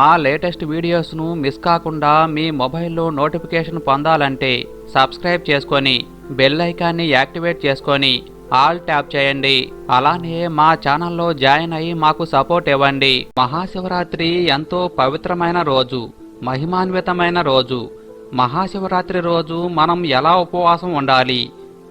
మా latest వీడియోస్ను miss కాకుండా మీ మొబైల్లో నోటిఫికేషన్ పొందాలంటే సబ్స్క్రైబ్ చేసుకొని బెల్ ఐకాన్ని యాక్టివేట్ చేసుకొని ఆల్ ట్యాప్ చేయండి. అలానే మా ఛానల్లో జాయిన్ అయ్యి మాకు సపోర్ట్ ఇవ్వండి. మహాశివరాత్రి ఎంతో పవిత్రమైన రోజు మహిమాన్వితమైన రోజు. మహాశివరాత్రి రోజు మనం ఎలా ఉపవాసం ఉండాలి?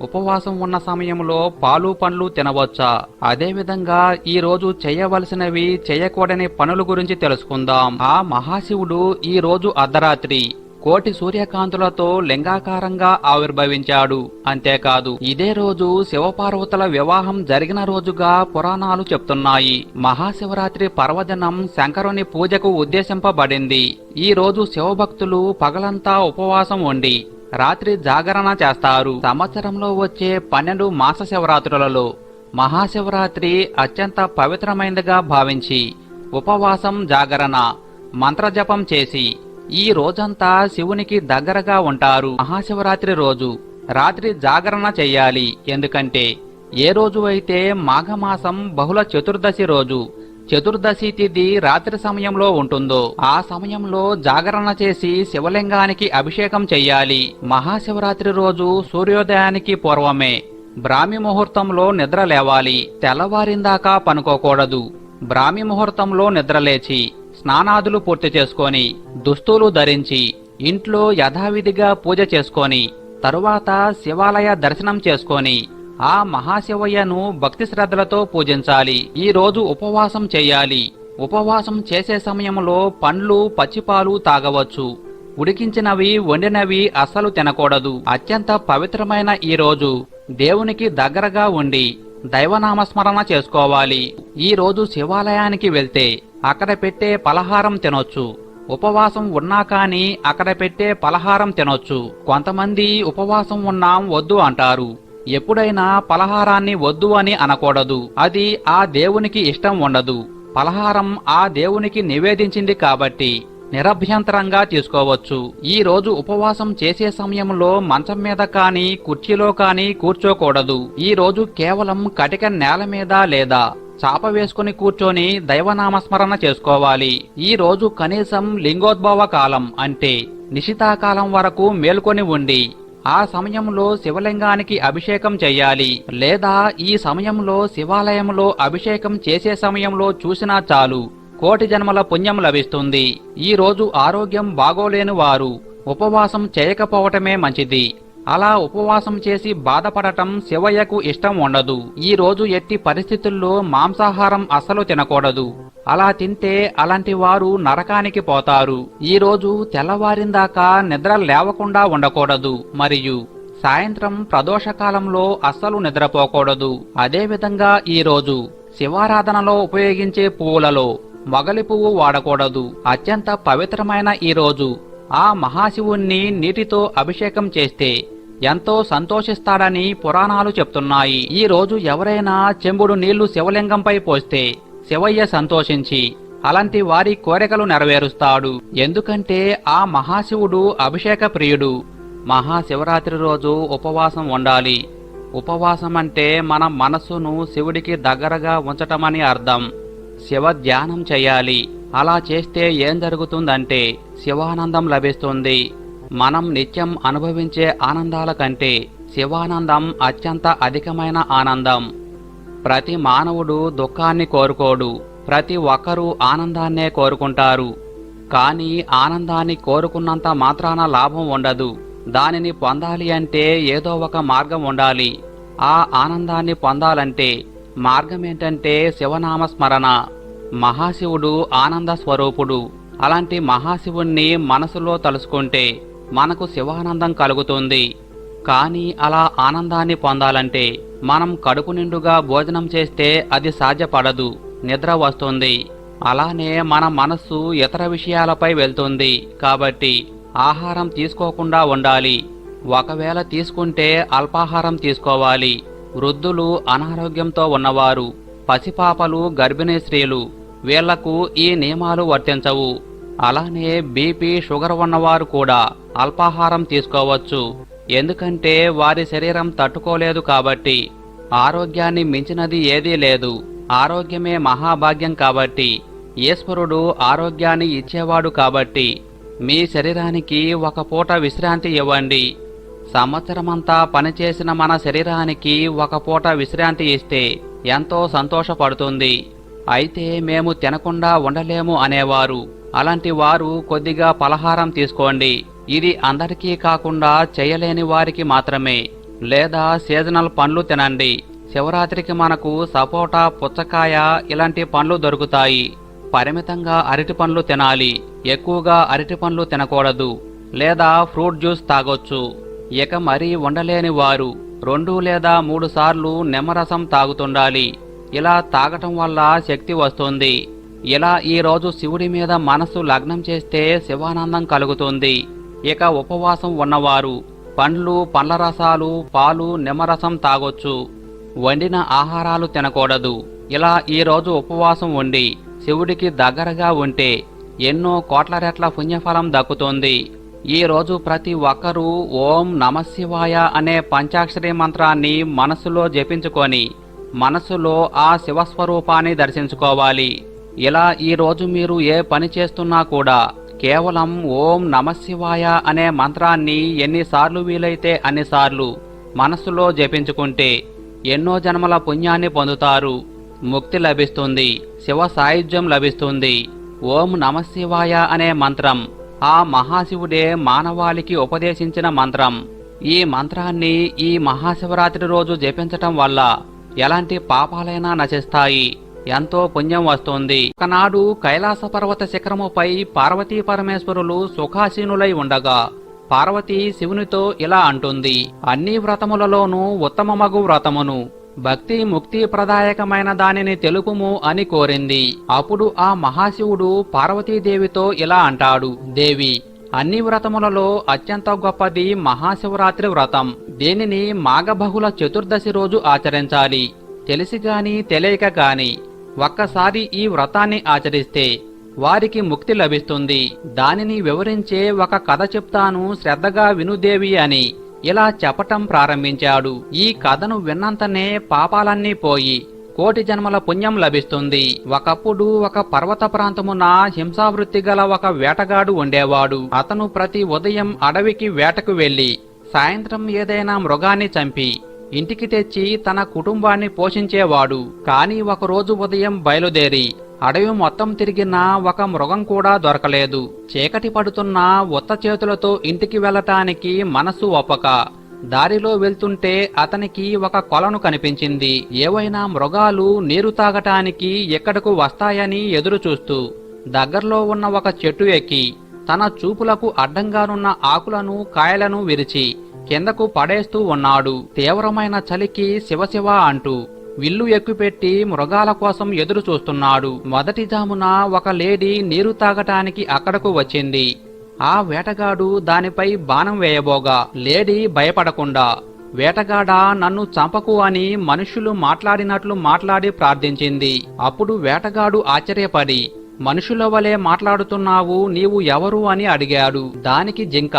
ఉపవాసం ఉన్న సమయంలో పాలు పండ్లు తినవచ్చా? అదేవిధంగా ఈ రోజు చేయవలసినవి చేయకూడని పనుల గురించి తెలుసుకుందాం. ఆ మహాశివుడు ఈ రోజు అర్ధరాత్రి కోటి సూర్యకాంతులతో లింగాకారంగా ఆవిర్భవించాడు. అంతేకాదు ఇదే రోజు శివపార్వతుల వివాహం జరిగిన రోజుగా పురాణాలు చెప్తున్నాయి. మహాశివరాత్రి పర్వదినం శంకరుని పూజకు ఉద్దేశింపబడింది. ఈ రోజు శివభక్తులు పగలంతా ఉపవాసం ఉండి రాత్రి జాగరణ చేస్తారు. సంవత్సరంలో వచ్చే పన్నెండు మాస శివరాత్రులలో మహాశివరాత్రి అత్యంత పవిత్రమైనదిగా భావించి ఉపవాసం జాగరణ మంత్రజపం చేసి ఈ రోజంతా శివునికి దగ్గరగా ఉంటారు. మహాశివరాత్రి రోజు రాత్రి జాగరణ చెయ్యాలి ఎందుకంటే ఏ రోజు అయితే మాఘమాసం బహుళ చతుర్దశి రోజు చతుర్దశి తిథి రాత్రి సమయంలో ఉంటుందో ఆ సమయంలో జాగరణ చేసి శివలింగానికి అభిషేకం చెయ్యాలి. మహాశివరాత్రి రోజు సూర్యోదయానికి పూర్వమే. బ్రాహ్మి ముహూర్తంలో నిద్ర లేవాలి. తెల్లవారిందాకా పనుకోకూడదు. బ్రాహ్మి ముహూర్తంలో నిద్రలేచి స్నానాదులు పూర్తి చేసుకొని దుస్తులు ధరించి ఇంట్లో యథావిధిగా పూజ చేసుకొని తరువాత శివాలయ దర్శనం చేసుకొని ఆ మహాశివయ్యను భక్తి శ్రద్ధలతో పూజించాలి. ఈ రోజు ఉపవాసం చేయాలి. ఉపవాసం చేసే సమయంలో పండ్లు పచ్చిపాలు తాగవచ్చు. ఉడికించినవి వండినవి అస్సలు తినకూడదు. అత్యంత పవిత్రమైన ఈ రోజు. దేవునికి దగ్గరగా ఉండి దైవనామస్మరణ చేసుకోవాలి. ఈ రోజు శివాలయానికి వెళ్తే అక్కడ పెట్టే పలహారం తినొచ్చు. ఉపవాసం ఉన్నా కానీ అక్కడ పెట్టే పలహారం తినొచ్చు. కొంతమంది ఉపవాసం ఉన్నాం వద్దు అంటారు. ఎప్పుడైనా పలహారాన్ని వద్దు అని అనకూడదు. అది ఆ దేవునికి ఇష్టం ఉండదు. పలహారం ఆ దేవునికి నివేదించింది కాబట్టి నిరభ్యంతరంగా తీసుకోవచ్చు. ఈ రోజు ఉపవాసం చేసే సమయంలో మంచం మీద కానీ కుర్చీలో కానీ కూర్చోకూడదు. ఈ రోజు కేవలం కటిక నేల మీద లేదా చాప వేసుకుని కూర్చొని దైవనామస్మరణ చేసుకోవాలి. ఈ రోజు కనీసం లింగోద్భవ కాలం అంటే నిశితాకాలం వరకు మేల్కొని ఉండి ఆ సమయంలో శివలింగానికి అభిషేకం చెయ్యాలి. లేదా ఈ సమయంలో శివాలయంలో అభిషేకం చేసే సమయంలో చూసినా చాలు. కోటి జన్మల పుణ్యం లభిస్తుంది. ఈ రోజు ఆరోగ్యం బాగోలేని వారు. ఉపవాసం చేయకపోవటమే మంచిది. అలా ఉపవాసం చేసి బాధపడటం శివయ్యకు ఇష్టం ఉండదు. ఈ రోజు ఎట్టి పరిస్థితుల్లో మాంసాహారం అస్సలు తినకూడదు. అలా తింటే అలాంటి వారు నరకానికి పోతారు. ఈ రోజు తెల్లవారిందాకా నిద్ర లేవకుండా ఉండకూడదు. మరియు సాయంత్రం ప్రదోషకాలంలో అస్సలు నిద్రపోకూడదు. అదేవిధంగా ఈ రోజు శివారాధనలో ఉపయోగించే పువ్వులలో మొగలి పువ్వు వాడకూడదు. అత్యంత పవిత్రమైన ఈ రోజు ఆ మహాశివుణ్ణి నీటితో అభిషేకం చేస్తే ఎంతో సంతోషిస్తాడని పురాణాలు చెప్తున్నాయి. ఈ రోజు ఎవరైనా చెంబుడు నీళ్ళు శివలింగంపై పోస్తే శివయ్య సంతోషించి అలాంటి వారి కోరికలు నెరవేరుస్తాడు. ఎందుకంటే ఆ మహాశివుడు అభిషేక ప్రియుడు. మహాశివరాత్రి రోజు ఉపవాసం ఉండాలి. ఉపవాసం అంటే మన మనస్సును శివుడికి దగ్గరగా ఉంచటమని అర్థం. శివ ధ్యానం చేయాలి. అలా చేస్తే ఏం జరుగుతుందంటే శివానందం లభిస్తుంది. మనం నిత్యం అనుభవించే ఆనందాల కంటే శివానందం అత్యంత అధికమైన ఆనందం. ప్రతి మానవుడు దుఃఖాన్ని కోరుకోడు ప్రతి ఒక్కరూ ఆనందాన్నే కోరుకుంటారు. కానీ ఆనందాన్ని కోరుకున్నంత మాత్రాన లాభం ఉండదు దానిని పొందాలి అంటే ఏదో ఒక మార్గం ఉండాలి. ఆ ఆనందాన్ని పొందాలంటే మార్గం ఏంటంటే శివనామ స్మరణ మహాశివుడు ఆనంద స్వరూపుడు అలాంటి మహాశివుణ్ణి మనసులో తలుసుకుంటే మనకు శివానందం కలుగుతుంది. కానీ అలా ఆనందాన్ని పొందాలంటే మనం కడుపు నిండుగా భోజనం చేస్తే అది సాధ్యపడదు నిద్ర వస్తుంది. అలానే మన మనస్సు ఇతర విషయాలపై వెళ్తుంది కాబట్టి ఆహారం తీసుకోకుండా ఉండాలి. ఒకవేళ తీసుకుంటే అల్పాహారం తీసుకోవాలి. వృద్ధులు అనారోగ్యంతో ఉన్నవారు పసిపాపలు గర్భిణీ స్త్రీలు వీళ్ళకు ఈ నియమాలు వర్తించవు. అలానే బీపీ షుగర్ ఉన్నవారు కూడా అల్పాహారం తీసుకోవచ్చు. ఎందుకంటే వారి శరీరం తట్టుకోలేదు కాబట్టి ఆరోగ్యాన్ని మించినది ఏదీ లేదు. ఆరోగ్యమే మహాభాగ్యం కాబట్టి ఈశ్వరుడు ఆరోగ్యాన్ని ఇచ్చేవాడు కాబట్టి మీ శరీరానికి ఒక పూట విశ్రాంతి ఇవ్వండి. సంవత్సరమంతా పనిచేసిన మన శరీరానికి ఒక పూట విశ్రాంతి ఇస్తే ఎంతో సంతోషపడుతుంది. అయితే మేము తినకుండా ఉండలేము అనేవారు. అలాంటి వారు కొద్దిగా పలహారం తీసుకోండి. ఇది అందరికీ కాకుండా చేయలేని వారికి మాత్రమే. లేదా సీజనల్ పండ్లు తినండి. శివరాత్రికి మనకు సపోటా పుచ్చకాయ ఇలాంటి పండ్లు దొరుకుతాయి. పరిమితంగా అరటి పండ్లు తినాలి. ఎక్కువగా అరటి పండ్లు తినకూడదు. లేదా ఫ్రూట్ జ్యూస్ తాగొచ్చు. ఇక మరీ ఉండలేని వారు రెండు లేదా మూడు సార్లు నిమ్మరసం తాగుతుండాలి. ఇలా తాగటం వల్ల శక్తి వస్తుంది. ఇలా ఈరోజు శివుడి మీద మనసు లగ్నం చేస్తే శివానందం కలుగుతుంది. ఇక ఉపవాసం ఉన్నవారు పండ్లు పండ్ల రసాలు పాలు నిమ్మరసం తాగొచ్చు. వండిన ఆహారాలు తినకూడదు. ఇలా ఈ రోజు ఉపవాసం ఉండి శివుడికి దగ్గరగా ఉంటే ఎన్నో కోట్ల రెట్ల పుణ్యఫలం దక్కుతుంది. ఈ రోజు ప్రతి ఒక్కరూ ఓం నమశివాయ అనే పంచాక్షరి మంత్రాన్ని మనసులో జపించుకొని మనసులో ఆ శివస్వరూపాన్ని దర్శించుకోవాలి. ఇలా ఈరోజు మీరు ఏ పని చేస్తున్నా కూడా కేవలం ఓం నమశివాయ అనే మంత్రాన్ని ఎన్నిసార్లు వీలైతే అన్నిసార్లు మనసులో జపించుకుంటే ఎన్నో జన్మల పుణ్యాన్ని పొందుతారు. ముక్తి లభిస్తుంది. శివ సాయుధ్యం లభిస్తుంది. ఓం నమశివాయ అనే మంత్రం. ఆ మహాశివుడే మానవాళికి ఉపదేశించిన మంత్రం. ఈ మంత్రాన్ని ఈ మహాశివరాత్రి రోజు జపించటం వల్ల ఎలాంటి పాపాలైనా నశిస్తాయి. ఎంతో పుణ్యం వస్తుంది. ఒకనాడు కైలాస పర్వత శిఖరముపై పార్వతీ పరమేశ్వరులు సుఖాసీనులై ఉండగా పార్వతి శివునితో ఇలా అంటుంది అన్ని వ్రతములలోనూ ఉత్తమమగు వ్రతమును. భక్తి ముక్తి ప్రదాయకమైన దానిని తెలుపుము అని కోరింది. అప్పుడు ఆ మహాశివుడు పార్వతీదేవితో ఇలా అంటాడు దేవి అన్ని వ్రతములలో అత్యంత గొప్పది మహాశివరాత్రి వ్రతం. దీనిని మాఘబహుళ చతుర్దశి రోజు ఆచరించాలి. తెలిసి గాని తెలియక గాని ఒక్కసారి ఈ వ్రతాన్ని ఆచరిస్తే వారికి ముక్తి లభిస్తుంది. దానిని వివరించే ఒక కథ చెప్తాను శ్రద్ధగా వినుదేవి అని ఇలా చెప్పటం ప్రారంభించాడు. ఈ కథను విన్నంతనే పాపాలన్నీ పోయి కోటి జన్మల పుణ్యం లభిస్తుంది. ఒకప్పుడు ఒక పర్వత ప్రాంతమున హింసావృత్తి గల ఒక వేటగాడు ఉండేవాడు. అతను ప్రతి ఉదయం అడవికి వేటకు వెళ్ళి సాయంత్రం ఏదైనా మృగాన్ని చంపి ఇంటికి తెచ్చి తన కుటుంబాన్ని పోషించేవాడు. కాని ఒకరోజు ఉదయం బయలుదేరి అడవి మొత్తం తిరిగినా ఒక మృగం కూడా దొరకలేదు. చీకటి పడుతున్నా ఉత్త చేతులతో ఇంటికి వెళ్ళటానికి మనసు ఒప్పక. దారిలో వెళ్తుంటే అతనికి ఒక కొలను కనిపించింది. ఏవైనా మృగాలు నీరు తాగటానికి ఎక్కడకు వస్తాయని ఎదురు చూస్తూ దగ్గరలో ఉన్న ఒక చెట్టు ఎక్కి తన చూపులకు అడ్డంగానున్న ఆకులను కాయలను విరిచి కిందకు పడేస్తూ ఉన్నాడు. తీవ్రమైన చలికి శివశివ అంటూ విల్లు ఎక్కుపెట్టి మృగాల కోసం ఎదురు చూస్తున్నాడు. మొదటి జామున ఒక లేడీ నీరు తాగటానికి అక్కడకు వచ్చింది. ఆ వేటగాడు దానిపై బాణం వేయబోగా. లేడీ భయపడకుండా వేటగాడా నన్ను చంపకు అని మనుషులు మాట్లాడినట్లు మాట్లాడి ప్రార్థించింది. అప్పుడు వేటగాడు ఆశ్చర్యపడి మనుషుల వలె మాట్లాడుతున్నావు నీవు ఎవరు అని అడిగాడు. దానికి జింక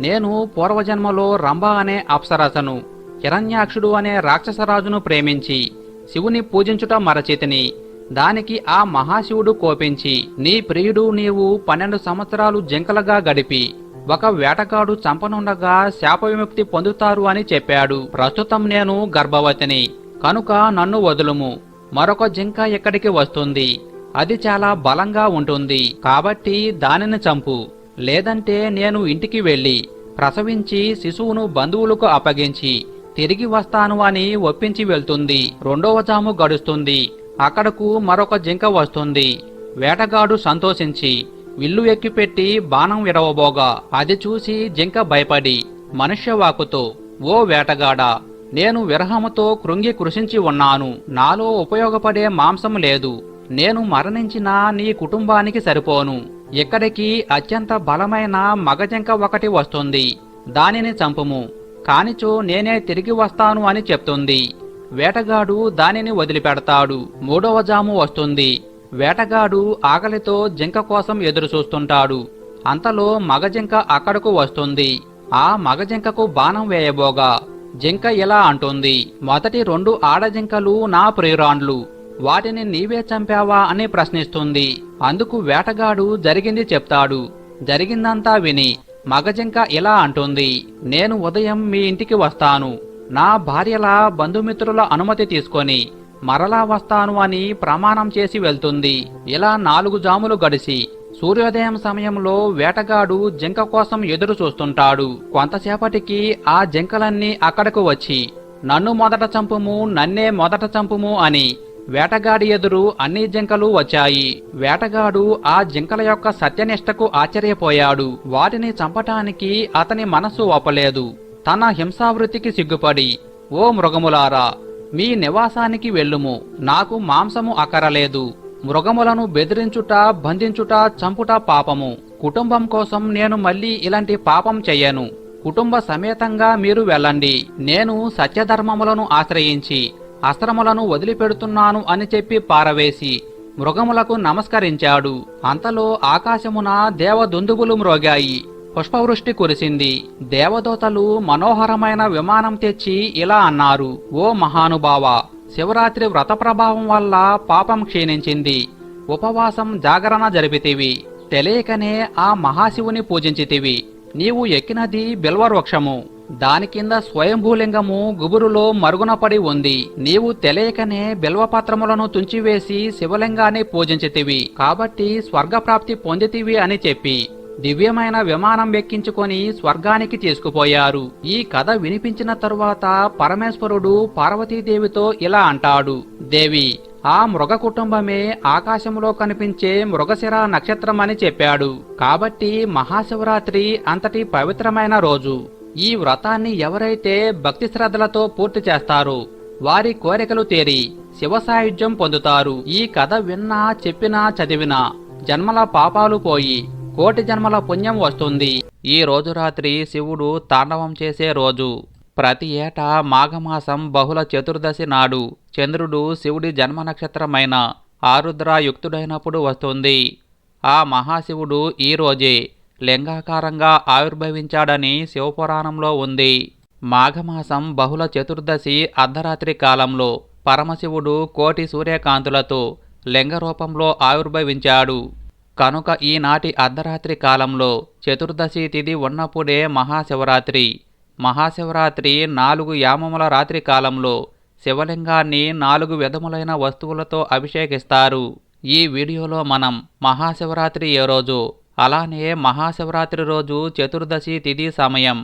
నేను పూర్వజన్మలో రంభ అనే అప్సరసను హిరణ్యాక్షుడు అనే రాక్షసరాజును ప్రేమించి శివుని పూజించుట మరచితిని. దానికి ఆ మహాశివుడు కోపించి నీ ప్రియుడు నీవు పన్నెండు సంవత్సరాలు జింకలుగా గడిపి ఒక వేటగాడు చంపనుండగా శాప విముక్తి పొందుతారు అని చెప్పాడు. ప్రస్తుతం నేను గర్భవతిని కనుక నన్ను వదులుము. మరొక జింక ఇక్కడికి వస్తుంది. అది చాలా బలంగా ఉంటుంది. కాబట్టి దానిని చంపు. లేదంటే నేను ఇంటికి వెళ్ళి ప్రసవించి శిశువును బంధువులకు అప్పగించి తిరిగి వస్తాను అని ఒప్పించి వెళ్తుంది. రెండవ జాము గడుస్తుంది. అక్కడకు మరొక జింక వస్తుంది. వేటగాడు సంతోషించి విల్లు ఎక్కిపెట్టి బాణం విడవబోగా. అది చూసి జింక భయపడి మనుష్యవాకుతో ఓ వేటగాడా నేను విరహముతో కృంగి కృషించి ఉన్నాను. నాలో ఉపయోగపడే మాంసం లేదు. నేను మరణించినా నీ కుటుంబానికి సరిపోను. ఇక్కడికి అత్యంత బలమైన మగజింక ఒకటి వస్తుంది. దానిని చంపుము. కానిచో నేనే తిరిగి వస్తాను అని చెప్తుంది. వేటగాడు దానిని వదిలిపెడతాడు. మూడవ జాము వస్తుంది. వేటగాడు ఆకలితో జింక కోసం ఎదురుచూస్తుంటాడు. అంతలో మగజింక అక్కడకు వస్తుంది. ఆ మగజింకకు బాణం వేయబోగా. జింక ఇలా అంటుంది. మొదటి రెండు ఆడజింకలు నా ప్రియురాండ్లు. వాటిని నీవే చంపావా అని ప్రశ్నిస్తుంది. అందుకు వేటగాడు జరిగింది చెప్తాడు. జరిగిందంతా విని మగజింక ఇలా అంటుంది. నేను ఉదయం మీ ఇంటికి వస్తాను. నా భార్యల బంధుమిత్రుల అనుమతి తీసుకొని మరలా వస్తాను అని ప్రమాణం చేసి వెళ్తుంది. ఇలా నాలుగు జాములు గడిచి సూర్యోదయం సమయంలో వేటగాడు జింక కోసం ఎదురు చూస్తుంటాడు. కొంతసేపటికి ఆ జింకలన్నీ అక్కడకు వచ్చి నన్ను మొదట చంపుము నన్నే మొదట చంపుము అని వేటగాడి ఎదురు అన్ని జింకలు వచ్చాయి. వేటగాడు ఆ జింకల యొక్క సత్యనిష్టకు ఆశ్చర్యపోయాడు. వాటిని చంపటానికి అతని మనస్సు ఒప్పలేదు. తన హింసావృత్తికి సిగ్గుపడి ఓ మృగములారా మీ నివాసానికి వెళ్ళుము. నాకు మాంసము అక్కరలేదు. మృగములను బెదిరించుట బంధించుట చంపుట పాపము. కుటుంబం కోసం నేను మళ్ళీ ఇలాంటి పాపం చెయ్యను. కుటుంబ సమేతంగా మీరు వెళ్ళండి. నేను సత్యధర్మములను ఆశ్రయించి అస్త్రములను వదిలిపెడుతున్నాను అని చెప్పి పారవేసి మృగములకు నమస్కరించాడు. అంతలో ఆకాశమున దేవదుందుబులు మ్రోగాయి. పుష్పవృష్టి కురిసింది. దేవదూతలు మనోహరమైన విమానం తెచ్చి ఇలా అన్నారు ఓ మహానుభావ శివరాత్రి వ్రత ప్రభావం వల్ల పాపం క్షీణించింది. ఉపవాసం జాగరణ జరిపితివి. తెలియకనే ఆ మహాశివుని పూజించితివి. నీవు ఎక్కినది బిల్వవృక్షము. దాని కింద స్వయంభూలింగము గుబురులో మరుగున పడి ఉంది. నీవు తెలియకనే బిల్వపత్రములను తుంచివేసి శివలింగాన్ని పూజించితివి. కాబట్టి స్వర్గప్రాప్తి పొందితివి అని చెప్పి దివ్యమైన విమానం ఎక్కించుకొని స్వర్గానికి తీసుకుపోయారు. ఈ కథ వినిపించిన తరువాత పరమేశ్వరుడు పార్వతీదేవితో ఇలా అంటాడు. దేవి ఆ మృగ కుటుంబమే ఆకాశంలో కనిపించే మృగశిర నక్షత్రం అని చెప్పాడు. కాబట్టి మహాశివరాత్రి అంతటి పవిత్రమైన రోజు. ఈ వ్రతాన్ని ఎవరైతే భక్తి శ్రద్ధలతో పూర్తి చేస్తారో వారి కోరికలు తీరి శివ సాయుధ్యం పొందుతారు. ఈ కథ విన్నా చెప్పినా చదివినా జన్మల పాపాలు పోయి కోటి జన్మల పుణ్యం వస్తుంది. ఈ రోజు రాత్రి శివుడు తాండవం చేసే రోజు. ప్రతి ఏటా మాఘమాసం బహుళ చతుర్దశి నాడు చంద్రుడు శివుడి జన్మ నక్షత్రమైన ఆరుద్ర యుక్తుడైనప్పుడు వస్తుంది. ఆ మహాశివుడు ఈ రోజే లింగాకారంగా ఆవిర్భవించాడని శివపురాణంలో ఉంది. మాఘమాసం బహుళ చతుర్దశి అర్ధరాత్రి కాలంలో పరమశివుడు కోటి సూర్యకాంతులతో లింగ రూపంలో ఆవిర్భవించాడు. కనుక ఈనాటి అర్ధరాత్రి కాలంలో చతుర్దశి తిథి ఉన్నప్పుడే మహాశివరాత్రి. మహాశివరాత్రి నాలుగు యామముల రాత్రి కాలంలో శివలింగాన్ని నాలుగు విధములైన వస్తువులతో అభిషేకిస్తారు. ఈ వీడియోలో మనం మహాశివరాత్రి ఏ రోజు అలానే మహాశివరాత్రి రోజు చతుర్దశి తిథి సమయం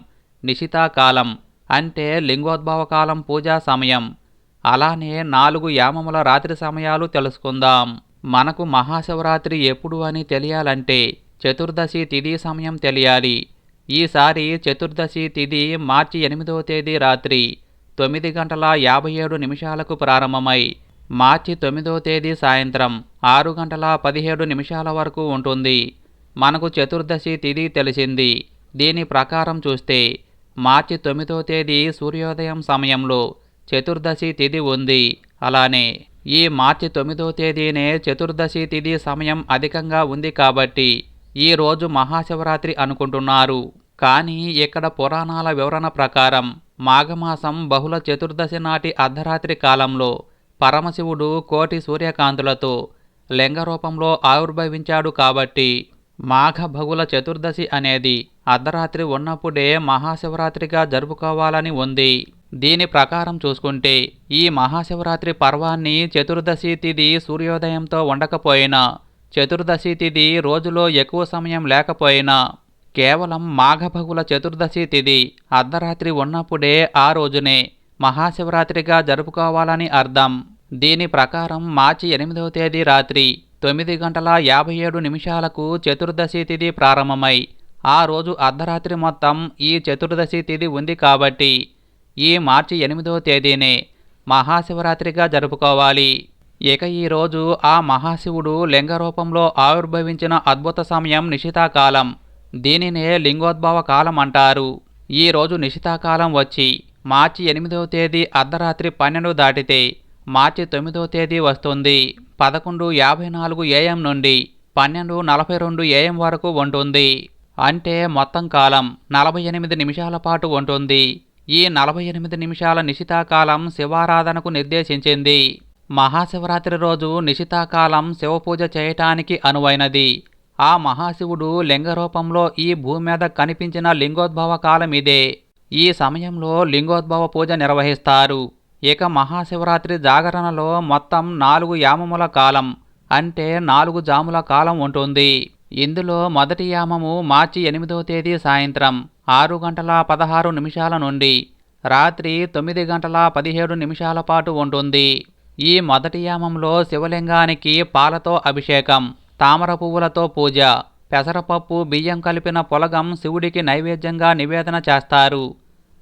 నిశితాకాలం అంటే లింగోద్భవ కాలం పూజా సమయం. అలానే నాలుగు యామముల రాత్రి సమయాలు తెలుసుకుందాం. మనకు మహాశివరాత్రి ఎప్పుడు అని తెలియాలంటే చతుర్దశి తిథి సమయం తెలియాలి. ఈసారి చతుర్దశి తిథి మార్చి ఎనిమిదవ తేదీ రాత్రి తొమ్మిది గంటల యాభై ఏడు నిమిషాలకు ప్రారంభమై మార్చి తొమ్మిదవ తేదీ సాయంత్రం ఆరు గంటల పదిహేడు నిమిషాల వరకు ఉంటుంది. మనకు చతుర్దశి తిథి తెలిసింది. దీని ప్రకారం చూస్తే మార్చి తొమ్మిదో తేదీ సూర్యోదయం సమయంలో చతుర్దశి తిథి ఉంది. అలానే ఈ మార్చి తొమ్మిదో తేదీనే చతుర్దశి తిథి సమయం అధికంగా ఉంది కాబట్టి ఈ రోజు మహాశివరాత్రి అనుకుంటున్నారు. కానీ ఇక్కడ పురాణాల వివరణ ప్రకారం మాఘమాసం బహుళ చతుర్దశి నాటి అర్ధరాత్రి కాలంలో పరమశివుడు కోటి సూర్యకాంతులతో లింగ రూపంలో ఆవిర్భవించాడు కాబట్టి మాఘభగుల చతుర్దశి అనేది అర్ధరాత్రి ఉన్నప్పుడే మహాశివరాత్రిగా జరుపుకోవాలని ఉంది. దీని ప్రకారం చూసుకుంటే ఈ మహాశివరాత్రి పర్వాన్ని చతుర్దశి తిథి సూర్యోదయంతో ఉండకపోయినా చతుర్దశి తిథి రోజులో ఎక్కువ సమయం లేకపోయినా కేవలం మాఘభగుల చతుర్దశి తిథి అర్ధరాత్రి ఉన్నప్పుడే ఆ రోజునే మహాశివరాత్రిగా జరుపుకోవాలని అర్థం. దీని ప్రకారం మార్చి ఎనిమిదవ తేదీ రాత్రి తొమ్మిది గంటల యాభై ఏడు నిమిషాలకు చతుర్దశి తిథి ప్రారంభమై ఆ రోజు అర్ధరాత్రి మొత్తం ఈ చతుర్దశి తిథి ఉంది కాబట్టి ఈ మార్చి ఎనిమిదో తేదీనే మహాశివరాత్రిగా జరుపుకోవాలి. ఇక ఈ రోజు ఆ మహాశివుడు లింగ రూపంలో ఆవిర్భవించిన అద్భుత సమయం నిశితాకాలం. దీనినే లింగోద్భవ కాలం అంటారు. ఈ రోజు నిశితాకాలం వచ్చి మార్చి ఎనిమిదవ తేదీ అర్ధరాత్రి పన్నెండు దాటితే మార్చి తొమ్మిదవ తేదీ వస్తుంది. పదకొండు యాభై నాలుగు ఏఎం నుండి పన్నెండు నలభై రెండు ఏఎం వరకు ఉంటుంది. అంటే మొత్తం కాలం నలభై ఎనిమిది నిమిషాల పాటు ఉంటుంది. ఈ నలభై ఎనిమిది నిమిషాల నిశితాకాలం శివారాధనకు నిర్దేశించింది. మహాశివరాత్రి రోజు నిశితాకాలం శివపూజ చేయటానికి అనువైనది. ఆ మహాశివుడు లింగరూపంలో ఈ భూమి మీద కనిపించిన లింగోద్భవ కాలం ఇదే ఈ సమయంలో లింగోద్భవ పూజ నిర్వహిస్తారు. ఇక మహాశివరాత్రి జాగరణలో మొత్తం నాలుగు యామముల కాలం అంటే నాలుగు జాముల కాలం ఉంటుంది. ఇందులో మొదటి యామము మార్చి ఎనిమిదవ తేదీ సాయంత్రం ఆరు గంటల పదహారు నిమిషాల నుండి రాత్రి తొమ్మిది గంటల పదిహేడు నిమిషాల పాటు ఉంటుంది. ఈ మొదటి యామంలో శివలింగానికి పాలతో అభిషేకం తామర పువ్వులతో పూజ పెసరపప్పు బియ్యం కలిపిన పొలగం శివుడికి నైవేద్యంగా నివేదన చేస్తారు.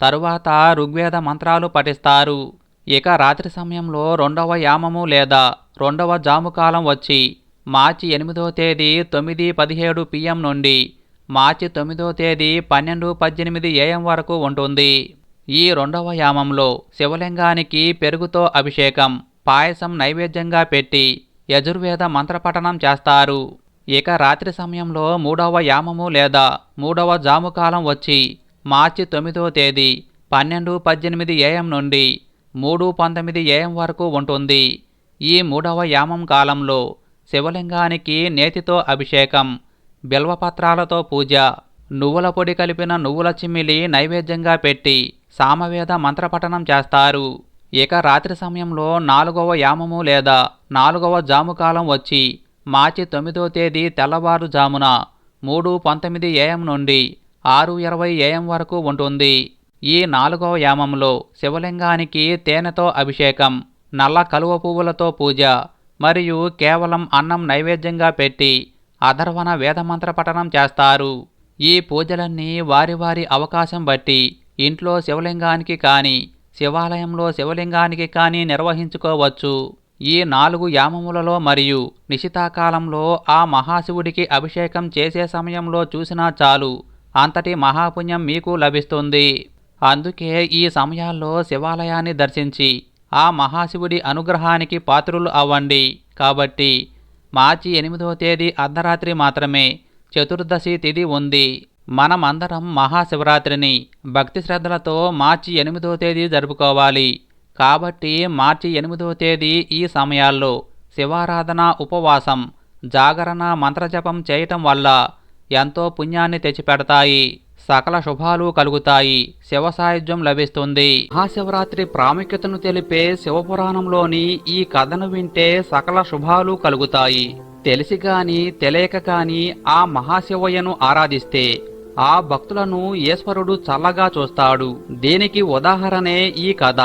తరువాత ఋగ్వేద మంత్రాలు పఠిస్తారు. ఇక రాత్రి సమయంలో రెండవ యామము లేదా రెండవ జాముకాలం వచ్చి మార్చి ఎనిమిదో తేదీ తొమ్మిది పదిహేడు పిఎం నుండి మార్చి తొమ్మిదో తేదీ పన్నెండు పద్దెనిమిది ఏఎం వరకు ఉంటుంది. ఈ రెండవ యామంలో శివలింగానికి పెరుగుతో అభిషేకం పాయసం నైవేద్యంగా పెట్టి యజుర్వేద మంత్రపఠనం చేస్తారు. ఇక రాత్రి సమయంలో మూడవ యామము లేదా మూడవ జాముకాలం వచ్చి మార్చి తొమ్మిదో తేదీ పన్నెండు పద్దెనిమిది ఏఎం నుండి మూడు పంతొమ్మిది ఏఎం వరకు ఉంటుంది. ఈ మూడవ యామం కాలంలో శివలింగానికి నేతితో అభిషేకం బిల్వపత్రాలతో పూజ నువ్వుల పొడి కలిపిన నువ్వుల చిమ్మిలి నైవేద్యంగా పెట్టి సామవేద మంత్రపఠనం చేస్తారు. ఇక రాత్రి సమయంలో నాలుగవ యామము లేదా నాలుగవ జాముకాలం వచ్చి మార్చి తొమ్మిదో తేదీ తెల్లవారుజామున మూడు పంతొమ్మిది ఏఎం నుండి ఆరు ఇరవై ఏఎం వరకు ఉంటుంది. ఈ నాలుగవ యామంలో శివలింగానికి తేనెతో అభిషేకం నల్ల కలువ పువ్వులతో పూజ మరియు కేవలం అన్నం నైవేద్యంగా పెట్టి అధర్వణ వేదమంత్ర పఠనం చేస్తారు. ఈ పూజలన్నీ వారి వారి అవకాశం బట్టి ఇంట్లో శివలింగానికి కానీ శివాలయంలో శివలింగానికి కానీ నిర్వహించుకోవచ్చు. ఈ నాలుగు యామములలో మరియు నిశితాకాలంలో ఆ మహాశివుడికి అభిషేకం చేసే సమయంలో చూసినా చాలు అంతటి మహాపుణ్యం మీకు లభిస్తుంది. అందుకే ఈ సమయాల్లో శివాలయాన్ని దర్శించి ఆ మహాశివుడి అనుగ్రహానికి పాత్రులు అవ్వండి. కాబట్టి మార్చి ఎనిమిదవ తేదీ అర్ధరాత్రి మాత్రమే చతుర్దశి తిథి ఉంది. మనమందరం మహాశివరాత్రిని భక్తి శ్రద్ధలతో మార్చి ఎనిమిదో తేదీ జరుపుకోవాలి. కాబట్టి మార్చి ఎనిమిదో తేదీ ఈ సమయాల్లో శివారాధన ఉపవాసం జాగరణ మంత్రజపం చేయటం వల్ల ఎంతో పుణ్యాన్ని తెచ్చిపెడతాయి. సకల శుభాలు కలుగుతాయి. శివ సాయుధ్యం లభిస్తుంది. మహాశివరాత్రి ప్రాముఖ్యతను తెలిపే శివపురాణంలోని ఈ కథను వింటే సకల శుభాలు కలుగుతాయి. తెలిసి గాని తెలియక గాని ఆ మహాశివయ్యను ఆరాధిస్తే ఆ భక్తులను ఈశ్వరుడు చల్లగా చూస్తాడు. దీనికి ఉదాహరణే ఈ కథ.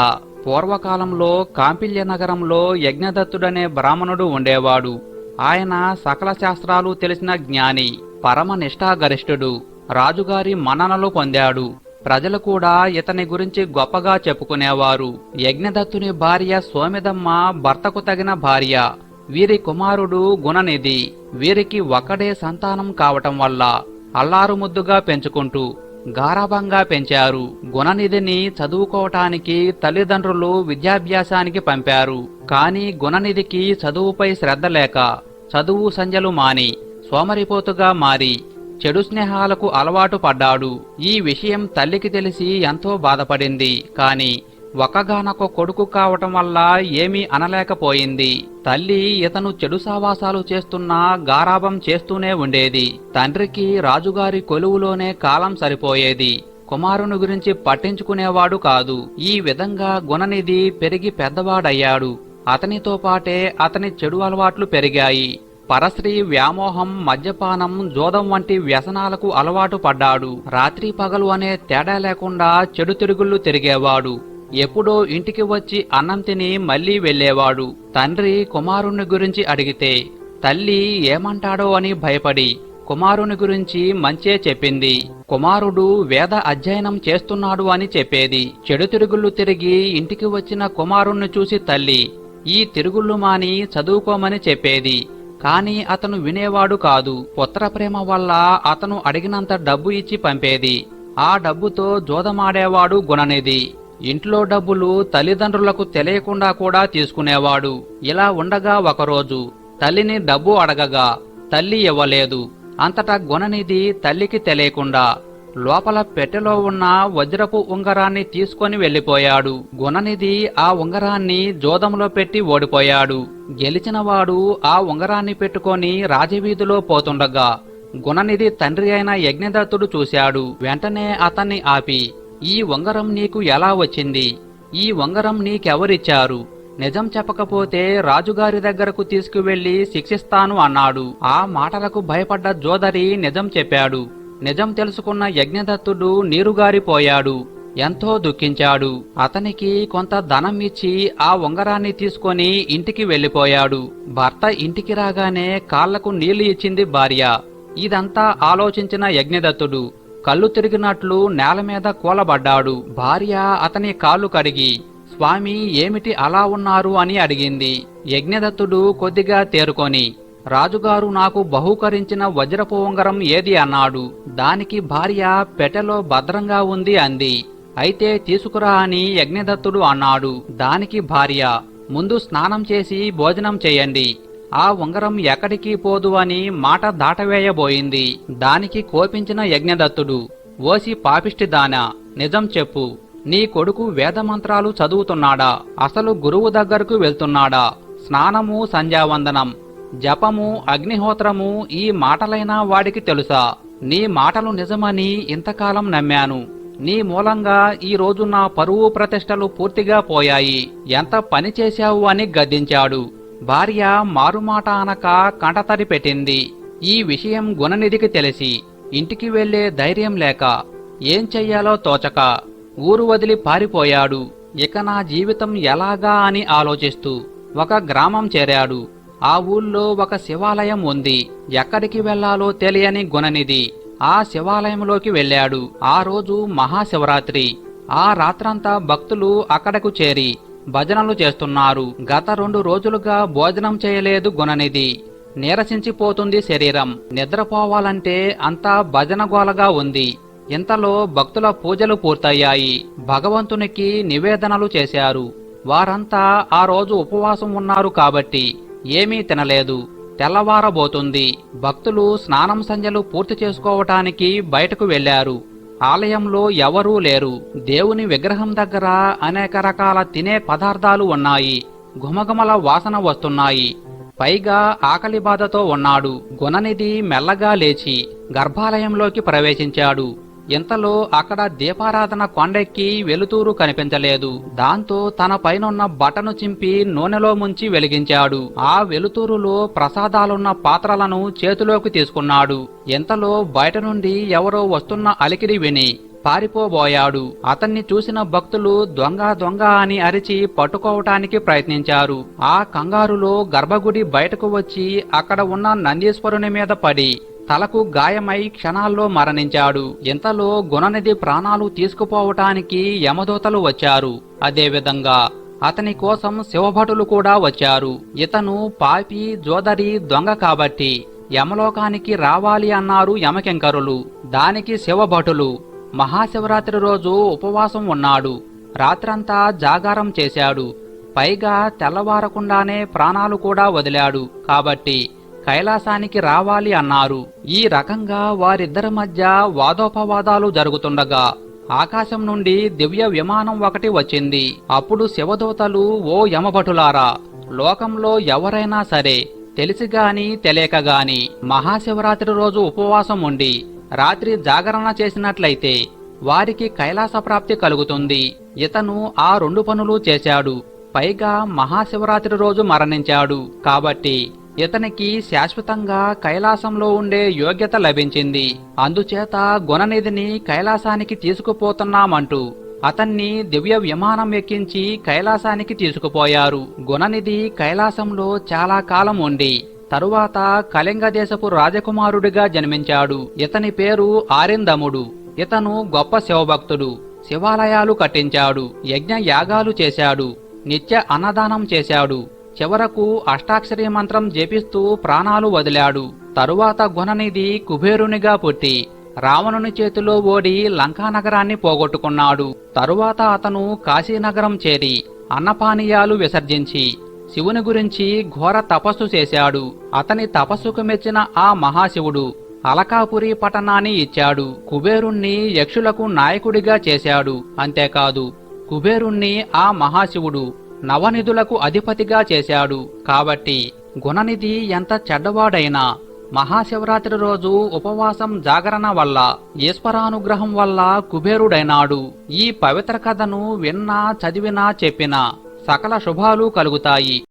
పూర్వకాలంలో కాంపిల్య నగరంలో యజ్ఞదత్తుడనే బ్రాహ్మణుడు ఉండేవాడు. ఆయన సకల శాస్త్రాలు తెలిసిన జ్ఞాని పరమ నిష్ఠాగరిష్ఠుడు. రాజుగారి మన్ననలు పొందాడు. ప్రజలు కూడా ఇతని గురించి గొప్పగా చెప్పుకునేవారు. యజ్ఞదత్తుని భార్య సోమిదమ్మ భర్తకు తగిన భార్య. వీరి కుమారుడు గుణనిధి. వీరికి ఒకడే సంతానం కావటం వల్ల అల్లారు ముద్దుగా పెంచుకుంటూ గారాభంగా పెంచారు. గుణనిధిని చదువుకోవటానికి తల్లిదండ్రులు విద్యాభ్యాసానికి పంపారు. కాని గుణనిధికి చదువుపై శ్రద్ధ లేక చదువు సంజలు మాని సోమరిపోతుగా మారి చెడు స్నేహాలకు అలవాటు పడ్డాడు. ఈ విషయం తల్లికి తెలిసి ఎంతో బాధపడింది. కాని ఒక్కగానొక్క కొడుకు కావటం వల్ల ఏమీ అనలేకపోయింది. తల్లి ఇతను చెడు సావాసాలు చేస్తున్నా గారాభం చేస్తూనే ఉండేది. తండ్రికి రాజుగారి కొలువులోనే కాలం సరిపోయేది. కుమారుని గురించి పట్టించుకునేవాడు కాదు. ఈ విధంగా గుణనిధి పెరిగి పెద్దవాడయ్యాడు. అతనితో పాటే అతని చెడు అలవాట్లు పెరిగాయి. పరశ్రీ వ్యామోహం మద్యపానం జోదం వంటి వ్యసనాలకు అలవాటు పడ్డాడు. రాత్రి పగలు అనే తేడా లేకుండా చెడు తిరుగుళ్ళు తిరిగేవాడు. ఎప్పుడో ఇంటికి వచ్చి అన్నం తిని మళ్ళీ వెళ్ళేవాడు తండ్రి కుమారుణ్ణి గురించి అడిగితే తల్లి ఏమంటాడో? అని భయపడి కుమారుని గురించి మంచే చెప్పింది. కుమారుడు వేద అధ్యయనం చేస్తున్నాడు అని చెప్పేది. చెడు తిరుగుళ్ళు తిరిగి ఇంటికి వచ్చిన కుమారుణ్ణి చూసి తల్లి ఈ తిరుగుళ్ళు మాని చదువుకోమని చెప్పేది. కాని అతను వినేవాడు కాదు. పుత్ర ప్రేమ వల్ల అతను అడిగినంత డబ్బు ఇచ్చి పంపేది. ఆ డబ్బుతో జోదమాడేవాడు గుణనిధి. ఇంట్లో డబ్బులు తల్లిదండ్రులకు తెలియకుండా కూడా తీసుకునేవాడు. ఇలా ఉండగా ఒకరోజు తల్లిని డబ్బు అడగగా తల్లి ఇవ్వలేదు. అంతటా గుణనిధి తల్లికి తెలియకుండా లోపల పెట్టెలో ఉన్న వజ్రపు ఉంగరాన్ని తీసుకొని వెళ్ళిపోయాడు గుణనిధి ఆ ఉంగరాన్ని జోదంలో పెట్టి ఓడిపోయాడు. గెలిచినవాడు ఆ ఉంగరాన్ని పెట్టుకొని రాజవీధిలో పోతుండగా గుణనిధి తండ్రి అయిన యజ్ఞదత్తుడు చూశాడు. వెంటనే అతన్ని ఆపి ఈ ఉంగరం నీకు ఎలా వచ్చింది? ఈ ఉంగరం నీకెవరిచ్చారు? నిజం చెప్పకపోతే రాజుగారి దగ్గరకు తీసుకువెళ్ళి శిక్షిస్తాను అన్నాడు. ఆ మాటలకు భయపడ్డ జోదరి నిజం చెప్పాడు. నిజం తెలుసుకున్న యజ్ఞదత్తుడు నీరుగారిపోయాడు. ఎంతో దుఃఖించాడు. అతనికి కొంత ధనం ఇచ్చి ఆ ఉంగరాన్ని తీసుకొని ఇంటికి వెళ్ళిపోయాడు భర్త ఇంటికి రాగానే కాళ్ళకు నీళ్ళు ఇచ్చింది భార్య. ఇదంతా ఆలోచించిన యజ్ఞదత్తుడు కళ్ళు తిరిగినట్లు నేల మీద కూలబడ్డాడు. భార్య అతని కాళ్ళు కడిగి స్వామి ఏమిటి అలా ఉన్నారు? అని అడిగింది. యజ్ఞదత్తుడు కొద్దిగా తేరుకొని రాజుగారు నాకు బహూకరించిన వజ్రపు ఉంగరం ఏది అన్నాడు. దానికి భార్య పెట్టెలో భద్రంగా ఉంది అంది. అయితే తీసుకురా అని యజ్ఞదత్తుడు అన్నాడు. దానికి భార్య ముందు స్నానం చేసి భోజనం చేయండి. ఆ ఉంగరం ఎక్కడికి పోదు అని మాట దాటవేయబోయింది. దానికి కోపించిన యజ్ఞదత్తుడు ఓసి పాపిష్టి దానా నిజం చెప్పు. నీ కొడుకు వేదమంత్రాలు చదువుతున్నాడా? అసలు గురువు దగ్గరకు వెళ్తున్నాడా? స్నానము సంధ్యావందనం. జపము అగ్నిహోత్రము ఈ మాటలైనా వాడికి తెలుసా? నీ మాటలు నిజమని ఇంతకాలం నమ్మాను. నీ మూలంగా ఈ రోజు నా పరువు ప్రతిష్టలు పూర్తిగా పోయాయి. ఎంత పని చేశావు అని గద్దించాడు. భార్య మారుమాట అనక కంటతడి పెట్టింది. ఈ విషయం గుణనిధికి తెలిసి ఇంటికి వెళ్ళే ధైర్యం లేక ఏం చెయ్యాలో తోచక ఊరు వదిలి పారిపోయాడు. ఇక నా జీవితం ఎలాగా అని ఆలోచిస్తూ ఒక గ్రామం చేరాడు. ఆ ఊళ్ళో ఒక శివాలయం ఉంది. ఎక్కడికి వెళ్ళాలో తెలియని గుణనిధి. ఆ శివాలయంలోకి వెళ్ళాడు. ఆ రోజు మహాశివరాత్రి. ఆ రాత్రంతా భక్తులు అక్కడకు చేరి భజనలు చేస్తున్నారు. గత రెండు రోజులుగా భోజనం చేయలేదు గుణనిధి. నీరసించిపోతుంది శరీరం. నిద్రపోవాలంటే అంతా భజనగోలగా ఉంది. ఇంతలో భక్తుల పూజలు పూర్తయ్యాయి. భగవంతునికి నివేదనలు చేశారు. వారంతా ఆ రోజు ఉపవాసం ఉన్నారు కాబట్టి ఏమీ తినలేదు. తెల్లవారబోతుంది. భక్తులు స్నానం సంజలు పూర్తి చేసుకోవటానికి బయటకు వెళ్ళారు ఆలయంలో ఎవరూ లేరు. దేవుని విగ్రహం దగ్గర అనేక రకాల తినే పదార్థాలు ఉన్నాయి. ఘుమఘుమల వాసన వస్తున్నాయి. పైగా ఆకలి బాధతో ఉన్నాడు. గుణనిధి మెల్లగా లేచి గర్భాలయంలోకి ప్రవేశించాడు. ఇంతలో అక్కడ దీపారాధన కొండెక్కి వెలుతూరు కనిపించలేదు. దాంతో తన పైనున్న బటను చింపి నూనెలో ముంచి వెలిగించాడు. ఆ వెలుతూరులో ప్రసాదాలున్న పాత్రలను చేతిలోకి తీసుకున్నాడు. ఇంతలో బయట నుండి ఎవరో వస్తున్న అలికిడి విని పారిపోబోయాడు. అతన్ని చూసిన భక్తులు దొంగ దొంగ అని అరిచి పట్టుకోవటానికి ప్రయత్నించారు. ఆ కంగారులో గర్భగుడి బయటకు వచ్చి అక్కడ ఉన్న నందీశ్వరుని మీద పడి తలకు గాయమై క్షణాల్లో మరణించాడు. ఇంతలో గుణనిధి ప్రాణాలు తీసుకుపోవటానికి యమదూతలు వచ్చారు. అదేవిధంగా అతని కోసం శివభటులు కూడా వచ్చారు. ఇతను పాపి జోదరి దొంగ కాబట్టి యమలోకానికి రావాలి అన్నారు యమకెంకరులు. దానికి శివభటులు మహాశివరాత్రి రోజు ఉపవాసం ఉన్నాడు. రాత్రంతా జాగారం చేశాడు. పైగా తెల్లవారకుండానే ప్రాణాలు కూడా వదిలాడు. కాబట్టి కైలాసానికి రావాలి అన్నారు. ఈ రకంగా వారిద్దరి మధ్య వాదోపవాదాలు జరుగుతుండగా ఆకాశం నుండి దివ్య విమానం ఒకటి వచ్చింది. అప్పుడు శివదూతలు ఓ యమభటులారా లోకంలో ఎవరైనా సరే తెలిసి తెలియకగాని తెలియక మహాశివరాత్రి రోజు ఉపవాసం ఉండి రాత్రి జాగరణ చేసినట్లయితే వారికి కైలాస ప్రాప్తి కలుగుతుంది. ఇతను ఆ రెండు పనులు చేశాడు. పైగా మహాశివరాత్రి రోజు మరణించాడు. కాబట్టి ఇతనికి శాశ్వతంగా కైలాసంలో ఉండే యోగ్యత లభించింది. అందుచేత గుణనిధిని కైలాసానికి తీసుకుపోతున్నామంటూ అతన్ని దివ్య విమానం ఎక్కించి కైలాసానికి తీసుకుపోయారు. గుణనిధి కైలాసంలో చాలా కాలం ఉండి తరువాత కళింగ దేశపు రాజకుమారుడిగా జన్మించాడు. ఇతని పేరు ఆరిందముడు. ఇతను గొప్ప శివభక్తుడు. శివాలయాలు కట్టించాడు. యజ్ఞ యాగాలు చేశాడు. నిత్య అన్నదానం చేశాడు. చివరకు అష్టాక్షరి మంత్రం జపిస్తూ ప్రాణాలు వదిలాడు. తరువాత గుణనిధి కుబేరునిగా పుట్టి రావణుని చేతిలో ఓడి లంకానగరాన్ని పోగొట్టుకున్నాడు. తరువాత అతను కాశీనగరం చేరి అన్నపానీయాలు విసర్జించి శివుని గురించి ఘోర తపస్సు చేశాడు. అతని తపస్సుకు మెచ్చిన ఆ మహాశివుడు అలకాపురి పట్టణాన్ని ఇచ్చాడు. కుబేరుణ్ణి యక్షులకు నాయకుడిగా చేశాడు. అంతేకాదు కుబేరుణ్ణి ఆ మహాశివుడు నవనిధులకు అధిపతిగా చేశాడు. కాబట్టి గుణనిధి ఎంత చెడ్డవాడైనా మహాశివరాత్రి రోజు ఉపవాసం జాగరణ వల్ల ఈశ్వరానుగ్రహం వల్ల కుబేరుడైనాడు. ఈ పవిత్ర కథను విన్నా చదివినా చెప్పినా సకల శుభాలు కలుగుతాయి.